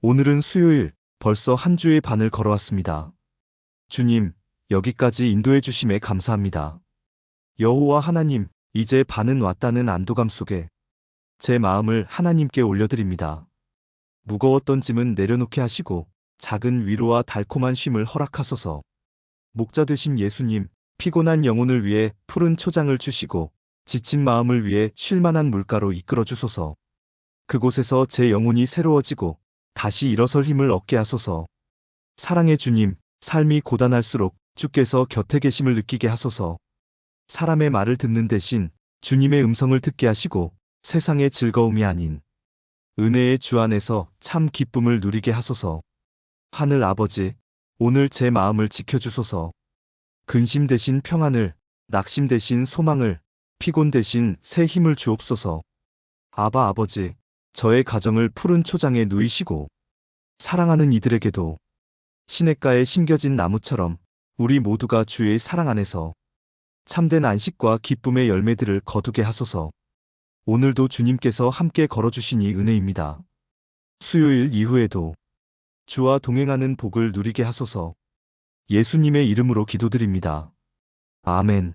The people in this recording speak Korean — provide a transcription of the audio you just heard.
오늘은 수요일, 벌써 한 주의 반을 걸어왔습니다. 주님, 여기까지 인도해 주심에 감사합니다. 여호와 하나님, 이제 반은 왔다는 안도감 속에 제 마음을 하나님께 올려드립니다. 무거웠던 짐은 내려놓게 하시고 작은 위로와 달콤한 쉼을 허락하소서. 목자 되신 예수님, 피곤한 영혼을 위해 푸른 초장을 주시고 지친 마음을 위해 쉴만한 물가로 이끌어 주소서. 그곳에서 제 영혼이 새로워지고 다시 일어설 힘을 얻게 하소서. 사랑의 주님, 삶이 고단할수록 주께서 곁에 계심을 느끼게 하소서. 사람의 말을 듣는 대신 주님의 음성을 듣게 하시고 세상의 즐거움이 아닌 은혜의 주 안에서 참 기쁨을 누리게 하소서. 하늘 아버지, 오늘 제 마음을 지켜주소서. 근심 대신 평안을, 낙심 대신 소망을, 피곤 대신 새 힘을 주옵소서. 아바 아버지, 저의 가정을 푸른 초장에 누이시고, 사랑하는 이들에게도 시냇가에 심겨진 나무처럼 우리 모두가 주의 사랑 안에서 참된 안식과 기쁨의 열매들을 거두게 하소서. 오늘도 주님께서 함께 걸어주시니 은혜입니다. 수요일 이후에도 주와 동행하는 복을 누리게 하소서. 예수님의 이름으로 기도드립니다. 아멘.